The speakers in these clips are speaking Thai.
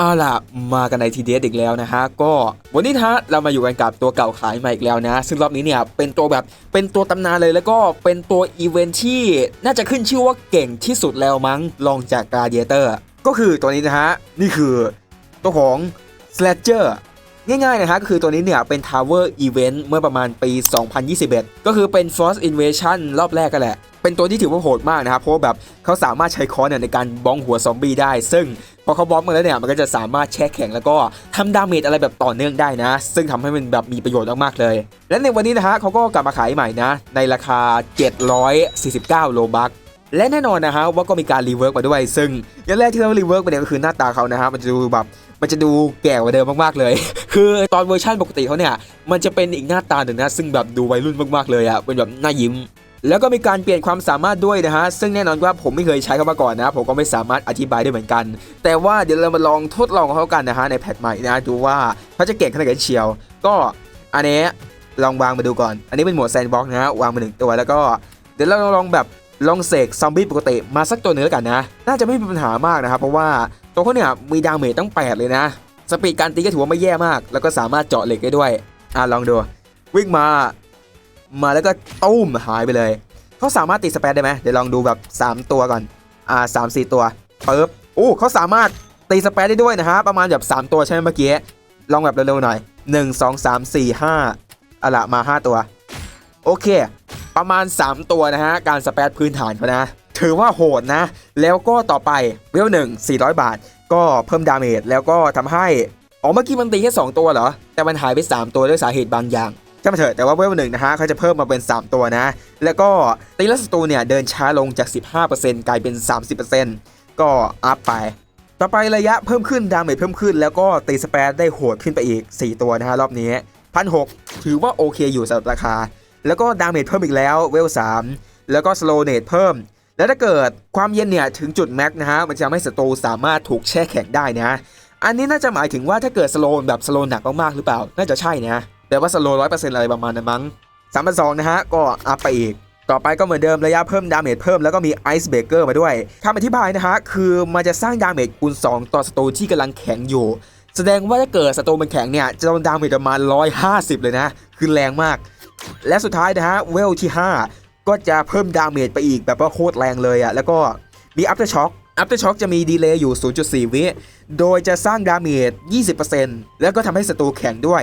เอาล่ะมากันในทีเดียอีกแล้วนะฮะก็วันนี้ฮะเรามาอยู่กันกับตัวเก่าขายมาอีกแล้วนะ ซึ่งรอบนี้เนี่ยเป็นตัวแบบเป็นตัวตำนานเลยแล้วก็เป็นตัวอีเวนท์ที่น่าจะขึ้นชื่อว่าเก่งที่สุดแล้วมั้งลองจากกาเดียเตอร์ก็คือตัวนี้นะฮะ นี่คือตัวของ s l a เจอร์ ง่ายๆนะฮะก็คือตัวนี้เนี่ยเป็น Tower Event เมื่อประมาณปี 2021 ก็คือเป็น Force Invasion รอบแรกกันแหละ เป็นตัวที่ถือว่าโหดมากนะครับ เพราะแบบเขาสามารถใช้คอนเนี่ยในการบ้องหัวซอมบี้ได้ ซึ่งพอเขาบล็อกมาแล้วเนี่ยมันก็จะสามารถแช่แข็งแล้วก็ทำดาเมจอะไรแบบต่อเนื่องได้นะ ซึ่งทำให้มันแบบมีประโยชน์มากๆเลย และในวันนี้นะฮะเขาก็กลับมาขายใหม่นะ ในราคา 749 โลบัคและแน่นอนนะฮะว่าก็มีการรีเวิร์กมาด้วย ซึ่งอย่างแรกที่เรารีเวิร์กไปเนี่ยก็คือหน้าตาเขานะฮะมันจะดูแบบ มันจะดูแก่กว่าเดิมมากๆเลย คือตอนเวอร์ชันปกติเขาเนี่ย มันจะเป็นอีกหน้าตาหนึ่งนะ ซึ่งแบบดูวัยรุ่นมากๆเลยอะเป็นแบบหน้ายิ้ม แล้วก็มีการเปลี่ยนความสามารถด้วยนะฮะ ซึ่งแน่นอนว่าผมไม่เคยใช้เขามาก่อนนะ ผมก็ไม่สามารถอธิบายได้เหมือนกัน แต่ว่าเดี๋ยวเรามาลองทดลองเขากันนะฮะในแพทใหม่นะดูว่าเขาจะเก่งขนาดไหนเชียว ก็อันนี้ลองวางมาดูก่อน อันนี้เป็นหมวดแซนด์บ็อกซ์นะฮะวางมาหนึ่งตัวแล้วก็เดี๋ยวเราลองแบบลองเสกซอมบี้ปกติมาสักตัวหนึงแล้วกันนะ น่าจะไม่มีปัญหามากนะครับเพราะว่า ตัวเขาเนี่ยมีดาเมจตั้ง 8 เลยนะ สปีดการตีก็ถือว่าไม่แย่มาก แล้วก็สามารถเจาะเหล็กได้ด้วย อะลองดู วิ่งมา มาแล้วก็ตุ้มหายไปเลย เขาสามารถตีสเปซได้ไหมเดี๋ยวลองดูแบบ 3 ตัวก่อน อ่าสามสี่ตัวปึ๊บโอ้เขาสามารถตีสเปซได้ด้วยนะฮะ ประมาณแบบ 3 ตัวใช่ไหมเมื่อกี้ ลองแบบเร็วๆหน่อย 1 2 3 4 5อะละมา 5 ตัว โอเค ประมาณ 3 ตัวนะฮะ การสเปซพื้นฐานเขานะ ถือว่าโหดนะ แล้วก็ต่อไปเวลหนึ่ง400 บาท ก็เพิ่มดาเมจแล้วก็ทำให้อ๋อเมื่อกี้มันตีแค่2ตัวเหรอ แต่มันหายไป 3 ตัวด้วยสาเหตุบางอย่างใช่ไหมเถอะแต่ว่าเวลหนึ่งนะฮะเขาจะเพิ่มมาเป็น 3 ตัวนะ แล้วก็ตีละศัตรูเนี่ย เดินช้าลงจาก 15%กลายเป็น 30%ก็อัพไป ต่อไประยะเพิ่มขึ้น ดาเมจเพิ่มขึ้น แล้วก็ตีสเปซได้โหดขึ้นไปอีก 4 ตัวนะฮะรอบนี้พันหถือว่าโอเคอยู่สำหรับราคา แล้วก็ดาเมจเพิ่มอีกแล้วเวล3แล้วก็สโลเนตเพิ่ม แล้วถ้าเกิดความเย็นเนี่ยถึงจุดแม็กนะฮะมันจะทำให้ศัตรูสามารถถูกแช่แข็งได้นะอันนี้น่าจะหมายถึงว่าถ้าเกิดสโลนแบบสโลนหนักมากๆหรือเปล่า น่าจะใช่นะแต่ว่าสโลร้อยเปอร์เซ็นต์อะไรประมาณนั้นมั้งสามพันสองนะฮะ ก็อัพไปอีก ต่อไปก็เหมือนเดิมระยะเพิ่มดาเมจเพิ่มแล้วก็มีไอซ์เบเกอร์มาด้วยคำอธิบายนะฮะ คือมันจะสร้างดาเมจคูณ2 ต่อศัตรูที่กำลังแข็งอยู่ แสดงว่าถ้าเกิดศัตรูมันแข็งเนี่ย จะโดนดาเมจประมาณ 150 เลยนะ คือแรงมาก และสุดท้ายนะฮะเวลที่ 5 ก็จะเพิ่มดาเมจไปอีกแบบว่าโคตรแรงเลยอะ่ะแล้วก็มี after shock after shock จะมีดีเลย์อยู่ 0.4 วิ โดยจะสร้างดาเมจ 20%แล้วก็ทำให้ศัตรูแข็งด้วย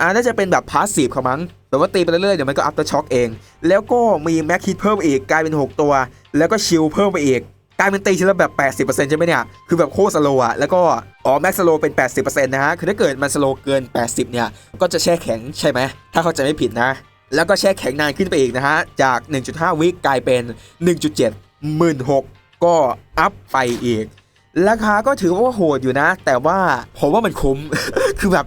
อ่าน่าจะเป็นแบบพาสซีฟเขามั้งแบบว่าตีไปเรื่อยๆเดี๋ยวมันก็ after shock เอง แล้วก็มีแม็กคิดเพิ่มอีกกลายเป็น 6 ตัว แล้วก็ชิลเพิ่มไปอีกกลายเป็นตีทีละแบบ 80%ใช่ไหมเนี่ย คือแบบโคตรสโลอะแล้วก็ อ๋อ แม็กสโลเป็น 80%นะฮะ คือถ้าเกิดมันสโลเกิน 80 เนี่ย ก็จะแช่แข็งใช่ไหม ถ้าเข้าใจไม่ผิดนะ แล้วก็แช่แข็งนานขึ้นไปอีกนะฮะ จาก 1.5 วิกลายเป็น 1.7 16,000ก็อัพไปอีก ราคาก็ถือว่าโหดอยู่นะ แต่ว่าผมว่ามันคุ้ม คือแบบ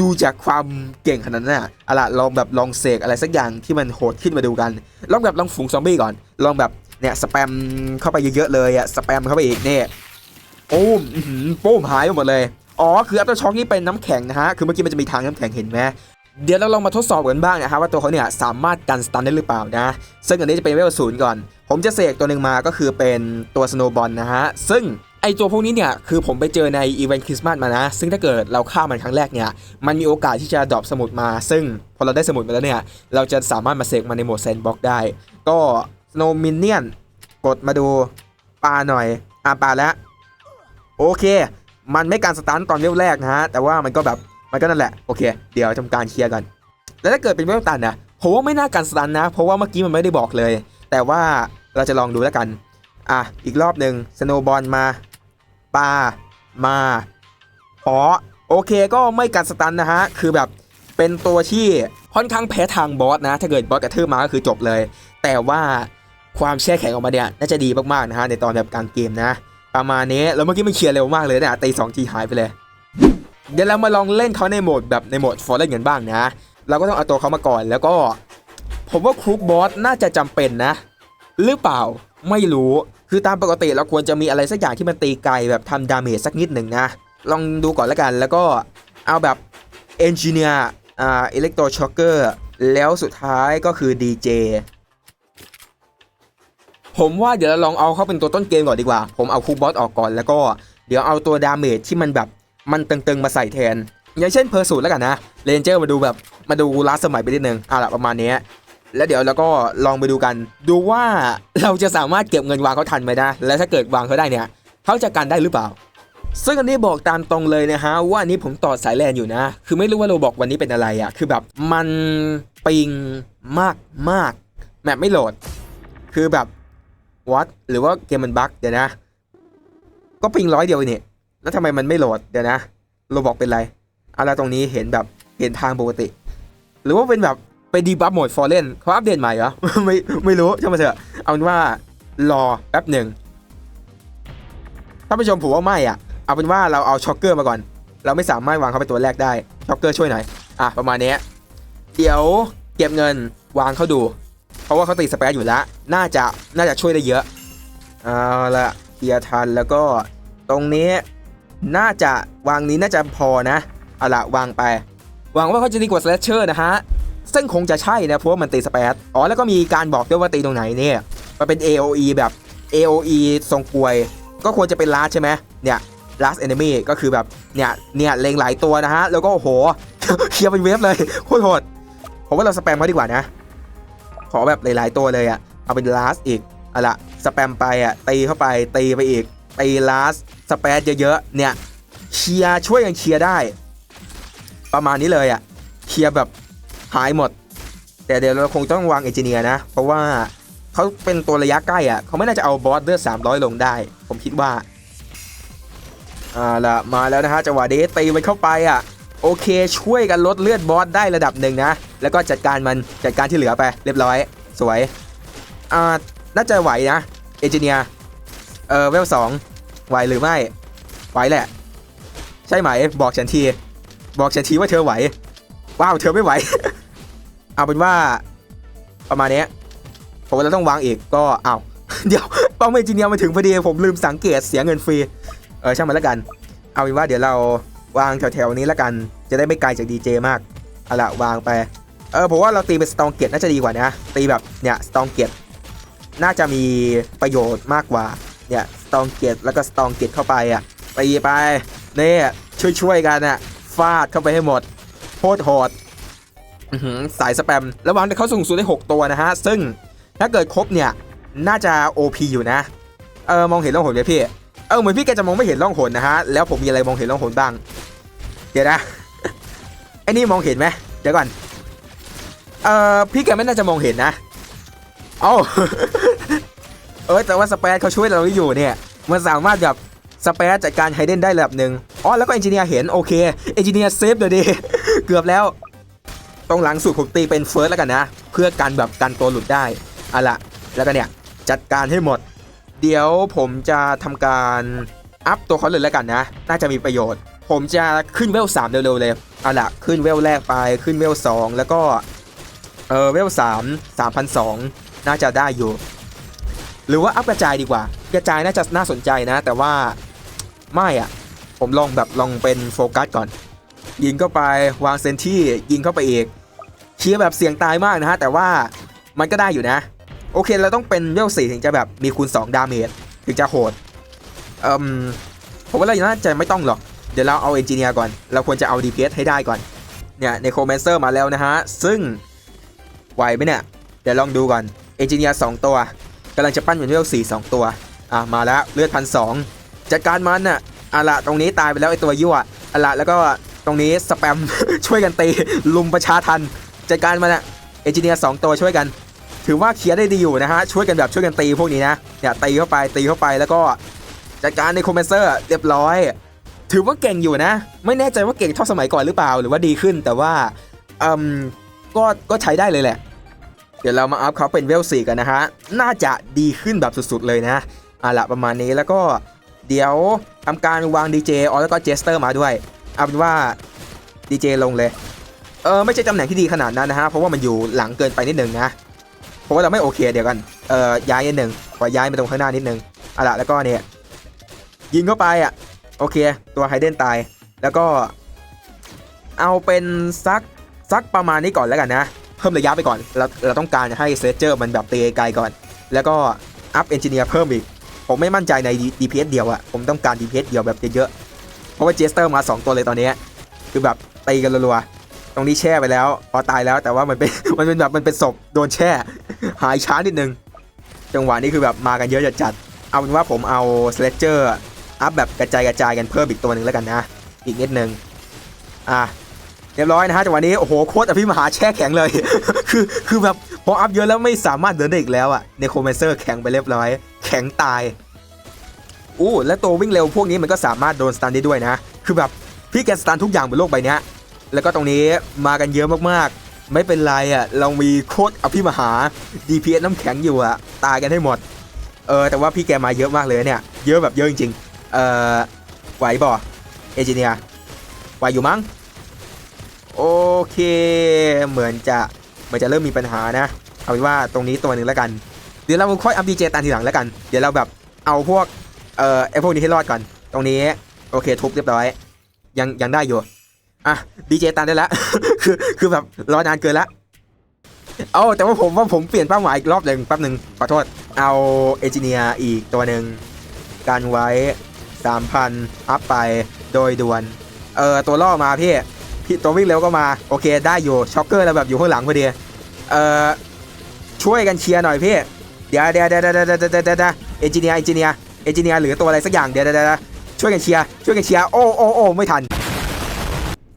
ดูจากความเก่งขนาดนั้นน่ะเอาล่ะลองแบบลองเสกอะไรสักอย่างที่มันโหดขึ้นมาดูกัน ลองแบบลองฝูงซอมบี้ก่อน ลองแบบเนี่ยสแปมเข้าไปเยอะๆเลยอะสแปมเข้าไปอีกเนี่ยปุ้มปุ้มหายไปหมดเลย อ๋อ คืออัพเตอร์ช็อคนี่เป็นน้ำแข็งนะฮะ คือเมื่อกี้มันจะมีทางน้ำแข็งเห็นไหม เดี๋ยวเราลองมาทดสอบกันบ้างนะครับว่าตัวเขาเนี่ยสามารถกันสตันได้หรือเปล่านะ ซึ่งอันนี้จะเป็นเวลศูนย์ก่อน ผมจะเสกตัวหนึ่งมาก็คือเป็นตัวสโนบอลนะฮะ ซึ่งไอตัวพวกนี้เนี่ยคือผมไปเจอในอีเวนต์คริสต์มาสมานะ ซึ่งถ้าเกิดเราฆ่ามันครั้งแรกเนี่ย มันมีโอกาสที่จะดรอปสมุดมา ซึ่งพอเราได้สมุดมาแล้วเนี่ย เราจะสามารถมาเสกมันในโหมดแซนด์บ็อกได้ ก็สโนมินเนียนกดมาดูปลาหน่อยอะปลาแล้วโอเค มันไม่การสตันตอนเวลแรกนะฮะแต่ว่ามันก็แบบ มันก็นั่นแหละโอเค เดี๋ยวทำการเคลียร์กัน แล้วถ้าเกิดเป็นเวลตันนะผมว่าไม่น่าการสตันนะ เพราะว่าเมื่อกี้มันไม่ได้บอกเลย แต่ว่าเราจะลองดูแล้วกัน อะ อีกรอบหนึ่งสโนบอลมาปามาอ๋อโอเคก็ไม่การสตันนะฮะ คือแบบเป็นตัวที่ค่อนข้างแพ้ทางบอสนะ ถ้าเกิดบอสกระทืบมาก็คือจบเลย แต่ว่าความแช่แข็งออกมาเนี่ยน่าจะดีมากๆนะฮะในตอนแบบกลางเกมนะ ประมาณนี้แล้วเมื่อกี้มันเคลียร์เร็วมากเลยนี่ยตีสองทีหายไปเลย เดี๋ยวเรามาลองเล่นเขาในโหมดแบบในโหมดฟอร์เรนกันบ้างนะ เราก็ต้องเอาตัวเขามาก่อนแล้วก็ ผมว่าครุกบอสน่าจะจำเป็นนะ หรือเปล่าไม่รู้คือตามปกติเราควรจะมีอะไรสักอย่างที่มันตีไกลแบบทำดาเมจสักนิดหนึ่งนะ ลองดูก่อนล้วกันแล้วก็เอาแบบเอนจิเนียร์อ่าอิเล็กโทรช็อคเกอร์แล้วสุดท้ายก็คือ DJ ผมว่าเดี๋ยวเราลองเอาเข้าเป็นตัวต้นเกมก่อนดีกว่า ผมเอาคูบอสออกก่อนแล้วก็เดี๋ยวเอาตัวดาเมจที่มันแบบ มันตึงๆมาใส่แทน อย่างเช่นเพอร์สูตแล้วกันนะเรนเจอร์มาดูแบบมาดูล้าสมัยไปนิดนึงอะละประมาณนี้แล้วเดี๋ยวเราก็ลองไปดูกัน ดูว่าเราจะสามารถเก็บเงินวางเขาทันไหมนะและถ้าเกิดวางเขาได้เนี่ยเขาจะกันได้หรือเปล่า ซึ่งอันนี้บอกตามตรงเลยนะฮะว่าอันนี้ผมต่อสายแลนอยู่นะ คือไม่รู้ว่าเราบอกวันนี้เป็นอะไรอะ่ะคือแบบมันปิงมากมากๆแมปไม่โหลด คือแบบวัดหรือว่าเกมมันบั๊กเดี๋ยวนะ ก็ปิงร้อยเดียวเนี่ย แล้วทำไมมันไม่โหลดเดี๋ยวนะเราบอกเป็นไรอะไรตรงนี้เห็นแบบเห็นทางปกติ หรือว่าเป็นแบบไปดีบัฟโหมดฟอร์เรนเขาอัปเดตใหม่เหรอไม่ไม่รู้ช่างมันเถอะเอาเป็นว่ารอแป๊บหนึ่งท่านผู้ชมผมว่าไม่อะเอาเป็นว่าเราเอาช็อกเกอร์มาก่อน เราไม่สามารถวางเขาเป็นตัวแรกได้ช็อกเกอร์ช่วยหน่อยอะประมาณนี้เดี๋ยวเก็บเงินวางเขาดู เพราะว่าเขาตีสเปซอยู่แล้ว น่าจะน่าจะช่วยได้เยอะเอาละเคลียร์ทันแล้วก็ตรงนี้ น่าจะวางนี้น่าจะพอนะ เอาละวางไป หวังว่าเขาจะดีกว่าสแลชเชอร์นะฮะ ซึ่งคงจะใช่นะเพราะว่ามันตีสเปซอ๋อแล้วก็มีการบอกด้วยว่าตีตรงไหนเนี่ยมันเป็น AOE แบบ AOE ทรงกลวย ก็ควรจะเป็นลาสใช่ไหมเนี่ย last enemy ก็คือแบบเนี่ยเนี่ยเลงหลายตัวนะฮะ แล้วก็โอ้โหเคลียร์เป็นเวฟเลยโคตรโหดผมว่าเราสแปมเขาดีกว่านะ ขอแบบหลาย ๆ ตัวเลยอะเอาเป็น last อีกอาละสแปมไปอะตีเข้าไปตีไปอีก ตี last สเปซเยอะๆเนี่ยเคลียร์ช่วยกันเคลียร์ได้ ประมาณนี้เลยอะเคลียร์แบบหายหมด แต่เดี๋ยวเราคงต้องวางเอนจิเนียร์นะ เพราะว่าเขาเป็นตัวระยะใกล้อะเขาไม่น่าจะเอาบอสเลือด300 ลงได้ ผมคิดว่าอ่าละมาแล้วนะฮะจังหวะนี้ตีมันเข้าไปอะโอเคช่วยกันลดเลือดบอสได้ระดับหนึ่งนะ แล้วก็จัดการมันจัดการที่เหลือไปเรียบร้อย สวยอ่าน่าจะไหวนะเอเจเนีย เออเวลสองไหวหรือไม่ ไหวแหละ ใช่ไหม บอกฉันที บอกฉันทีว่าเธอไหว ว้าว เธอไม่ไหว เอาเป็นว่า ประมาณนี้ผมว่าเราต้องวางอีกก็เอ้าเดี๋ยวป้อมเอนจิเนียมาถึงพอดี ผมลืมสังเกตเสียเงินฟรี เออช่างมันแล้วกัน เอาเป็นว่าเดี๋ยวเราวางแถวๆนี้แล้วกัน จะได้ไม่ไกลจากดีเจมาก เอาละวางไป เออผมว่าเราตีเป็นสตองเกตน่าจะดีกว่านะ ตีแบบเนี่ยสตองเกตน่าจะมีประโยชน์มากกว่า เนี่ยสตองเกตแล้วก็สตองเกตเข้าไปอะตีไปเนี่ยช่วยๆกันอะฟาดเข้าไปให้หมดโคตรโหดสายสแปมระวังแต่เขาสูงสุดได้ 6 ตัวนะฮะ ซึ่งถ้าเกิดครบเนี่ย น่าจะ OP อยู่นะ เออมองเห็นแล้วผมเลยพี่ เออเหมือนพี่แกจะมองไม่เห็นร่องหนนะฮะ แล้วผมมีอะไรมองเห็นร่องหนบ้าง เดี๋ยวนะไอ้นี่มองเห็นไหมเดี๋ยวก่อน เออพี่แกไม่น่าจะมองเห็นนะ เอ้า ออแต่ว่าสเปซเขาช่วยเราอยู่เนี่ยมันสามารถแบบสเปซจัดการไฮเดนได้ระดับหนึ่งอ๋อแล้วก็เอนจิเนียร์เห็นโอเคเอนจิเนียร์เซฟเลยดิเกือบแล้วตรงหลังสุดผมตีเป็นเฟิร์สแล้วกันนะ เพื่อกันแบบกันตัวหลุดได้อาละแล้วก็เนี่ยจัดการให้หมด เดี๋ยวผมจะทำการอัพตัวเขาเลยแล้วกันนะ น่าจะมีประโยชน์ ผมจะขึ้นเวล3เร็วๆเลยเอาละขึ้นเวลแรกไปขึ้นเวล2แล้วก็เออเวล3 3,002น่าจะได้อยู่ หรือว่าอัพกระจายดีกว่า กระจายน่าจะน่าสนใจนะ แต่ว่าไม่อะผมลองแบบลองเป็นโฟกัสก่อน ยิงเข้าไปวางเซนที่ยิงเข้าไปอีกเคลียร์แบบเสี่ยงตายมากนะฮะ แต่ว่ามันก็ได้อยู่นะ โอเคเราต้องเป็นเวลสี่ถึงจะแบบมีคูณ 2 ดาเมจถึงจะโหดเอ่มผมว่าเราน่าจะไม่ต้องหรอก เดี๋ยวเราเอาเอนจิเนียร์ก่อน เราควรจะเอา DPS ให้ได้ก่อน เนี่ยในโคเมนเซอร์มาแล้วนะฮะ ซึ่งไหวไหมเนี่ย เดี๋ยวลองดูก่อนเอนจิเนียร์2ตัว กำลังจะปั้นเป็นเวล4 2ตัว อะมาแล้วเลือดพันสองจัดการมันน่ะอะละตรงนี้ตายไปแล้วไอตัวยั่วอะละแล้วก็ตรงนี้สแปม ช่วยกันตีลุมประชาทันจัดการมันน่ะเอนจิเนียร์สองตัวช่วยกัน ถือว่าเคลียร์ได้ดีอยู่นะฮะช่วยกันแบบช่วยกันตีพวกนี้นะเนี่ยตีเข้าไปตีเข้าไปแล้วก็จัดการในคอมเมนเซอร์เรียบร้อย ถือว่าเก่งอยู่นะ ไม่แน่ใจว่าเก่งเท่าสมัยก่อนหรือเปล่า หรือว่าดีขึ้นแต่ว่าอืมก็ก็ใช้ได้เลยแหละ เดี๋ยวเรามาอัพเขาเป็นเวลสี่กันนะฮะ น่าจะดีขึ้นแบบสุดๆเลยนะอะละประมาณนี้แล้วก็เดี๋ยวทำการวางดีเจออแล้วก็เจสเตอร์มาด้วย เอาเป็นว่าดีเจลงเลย เออไม่ใช่ตำแหน่งที่ดีขนาดนั้นนะฮะ เพราะว่ามันอยู่หลังเกินไปนิดนึงนะ เพราะว่าเราไม่โอเคเดี๋ยวกัน เอ่อย้ายนิดนึงขอย้ายมาตรงข้างหน้านิดนึงเอาละแล้วก็เนี่ยยิงเข้าไปอะโอเค ตัวไฮเดนตาย แล้วก็ เอาเป็นซักซักประมาณนี้ก่อนแล้วกันนะ พิ่มระยะไปก่อน เราเราต้องการให้เซเจอร์มันแบบตีไกลก่อน แล้วก็อัพเอนจิเนียร์เพิ่มอีก ผมไม่มั่นใจใน DPS เดียวอะผมต้องการ DPS เดียวแบบเยอะๆผราะว่าเจสเตอร์มา 2 ตัวเลยตอนนี้ คือแบบตีกันรัวๆ ตรงนี้แช่ไปแล้วพอตายแล้วแต่ว่ามันเป็นมันเป็นแบบมันเป็นศพโดนแช่ หายช้านิดนึง จังหวะนี้คือแบบมากันเยอะจัดๆเอาเป็นว่าผมเอาสเลเจอร์อัพแบบกระจายกระจายกันเพิ่มอีกตัวหนึ่งแล้วกันนะ อีกนิดนึงอะ เรียบร้อยนะฮะจังหวะนี้โอ้โหโคตรอภิมหาแช่แข็งเลย คือคือแบบพออัพเยอะแล้วไม่สามารถเดินได้อีกแล้วอะในโคเมเซอร์แข็งไปเรียบร้อย แข็งตายอู้และตัววิ่งเร็วพวกนี้มันก็สามารถโดนสตันได้ด้วยนะ คือแบบพี่แกสตันทุกอย่างบนโลกใบนี้แล้วก็ตรงนี้มากันเยอะมากๆ ไม่เป็นไรอะเรามีโคตรอภิมหา DPS น้ำแข็งอยู่อะตายกันให้หมด เออแต่ว่าพี่แกมาเยอะมากเลยเนี่ย เยอะแบบเยอะจริงๆ เออไหวบ่เอจิเนียไหวอยู่มั้ง โอเค เหมือนจะเหมือนจะเริ่มมีปัญหานะ เอาเป็นว่าตรงนี้ตัวหนึ่งแล้วกัน เดี๋ยวเราค่อยอัพดีเจตามทีหลังแล้วกัน เดี๋ยวเราแบบเอาพวกเอ่อไอพวกนี้ให้รอดก่อน ตรงนี้โอเคทุบเรียบร้อย ยังยังได้อยู่ อะดีเจตันได้แล้วคือคือแบบรอนานเกินละเอาแต่ว่าผมว่าผมเปลี่ยนเป้าหมายอีกรอบหนึ่งแป๊บหนึ่งขอโทษ เอาเอจิเนียอีกตัวหนึ่งกันไว้ 3,000 อัพไปโดยด่วน เออตัวล่อมาพี่ พี่ตัววิ่งเร็วก็มาโอเคได้อยู่ช็อกเกอร์เราแบบอยู่ข้างหลังพอดีเออช่วยกันเชียร์หน่อยพี่เดี๋ยวเดี๋ยวเดี๋ยวเดี๋ยวเดี๋ยวเดี๋ยวเดี๋ยวเอนจิเนียร์เอนจิเนียร์เอนจิเนียร์หรือตัวอะไรสักอย่างเดี๋ยวเดี๋ยวเดี๋ยวช่วยกันเชียร์ช่วยกันเชียร์โอ้โอ้โอ้ไม่ทัน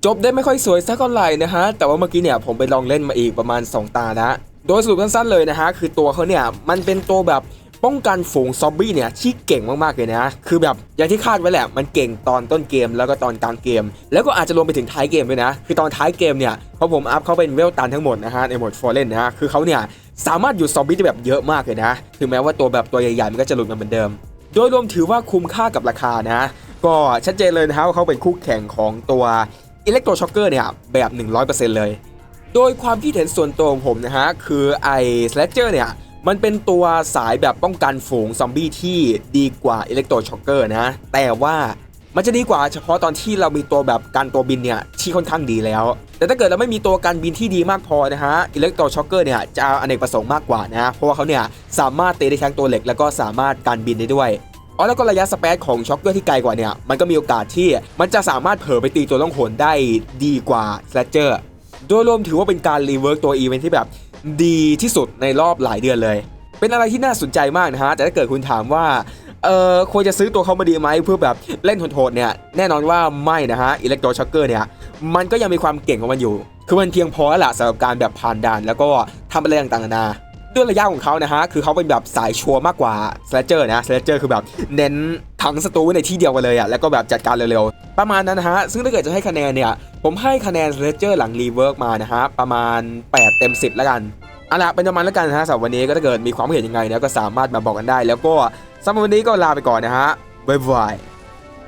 จบได้ไม่ค่อยสวยสักเท่าไหร่นะฮะ แต่ว่าเมื่อกี้เนี่ยผมไปลองเล่นมาอีกประมาณ 2 ตานะ โดยสรุปสั้นๆเลยนะฮะ คือตัวเขาเนี่ย มันเป็นตัวแบบ ป้องกันฝูงซอมบี้เนี่ยที่เก่งมากๆเลยนะ คือแบบอย่างที่คาดไว้แหละมันเก่งตอนต้นเกมแล้วก็ตอนกลางเกม แล้วก็อาจจะรวมไปถึงท้ายเกมด้วยนะ คือตอนท้ายเกมเนี่ยพอผมอัพเขาเป็นเวลตันทั้งหมดนะฮะในโหมดฟอร์เรนนะฮะคือเขาเนี่ยสามารถหยุดซอมบี้ได้แบบเยอะมากเลยนะ ถึงแม้ว่าตัวแบบตัวใหญ่ๆมันก็จะหลุดมาเหมือนเดิม โดยรวมถือว่าคุ้มค่ากับราคานะ ก็ชัดเจนเลยนะฮะว่าเขาเป็นคู่แข่งของตัวอิเล็กโทรช็อกเกอร์เนี่ยแบบ 100%เลย โดยความคิดเห็นส่วนตัวของผมนะฮะคือไอ้สเลเจอร์เนี่ย มันเป็นตัวสายแบบป้องกันฝูงซอมบี้ที่ดีกว่าอิเล็กโทรช็อกเกอร์นะ แต่ว่ามันจะดีกว่าเฉพาะตอนที่เรามีตัวแบบการตัวบินเนี่ยที่ค่อนข้างดีแล้ว แต่ถ้าเกิดเราไม่มีตัวการบินที่ดีมากพอนะฮะอิเล็กโทรช็อกเกอร์เนี่ยจะอเนกประสงค์มากกว่านะเพราะว่าเขาเนี่ยสามารถเตีได้ทั้งตัวเหล็กแล้วก็สามารถการบินได้ด้วยอ๋อแล้วก็ระยะสเปซของช็อคเกอร์ที่ไกลกว่าเนี่ยมันก็มีโอกาสที่มันจะสามารถเผลอไปตีตัวล่องหนได้ดีกว่าสแลเจอร์โดยรวมถือว่าเป็นการรีเวิร์กตัวอีเวนท์ที่แบบ ดีที่สุดในรอบหลายเดือนเลย เป็นอะไรที่น่าสนใจมากนะฮะ แต่ถ้าเกิดคุณถามว่าเออควรจะซื้อตัวเขามาดีไหมเพื่อแบบเล่นโหดๆเนี่ยแน่นอนว่าไม่นะฮะอิเล็กโทรช็อคเกอร์เนี่ยมันก็ยังมีความเก่งของมันอยู่ คือมันเพียงพอแล้วล่ะสำหรับการแบบผ่านด่าน แล้วก็ทำอะไรต่างๆนานาด้วยระยะของเขานะฮะคือเขาเป็นแบบสายชัวร์มากกว่าสเลเจอร์นะสเลเจอร์คือแบบเน้น ทั้งศัตรูไว้ในที่เดียวกันเลยอะแล้วก็แบบจัดการเร็วๆ ประมาณนั้นนะฮะ ซึ่งถ้าเกิดจะให้คะแนนเนี่ย ผมให้คะแนนเลเจอร์หลังรีเวิร์กมานะฮะ ประมาณ 8 เต็ม 10 แล้วกันเอาละเป็นประมาณแล้วกันนะฮะสำหรับวันนี้ก็ถ้าเกิดมีความเห็นยังไงเนี่ยก็สามารถมาบอกกันได้ แล้วก็สำหรับวันนี้ก็ลาไปก่อนนะฮะบ๊ายบาย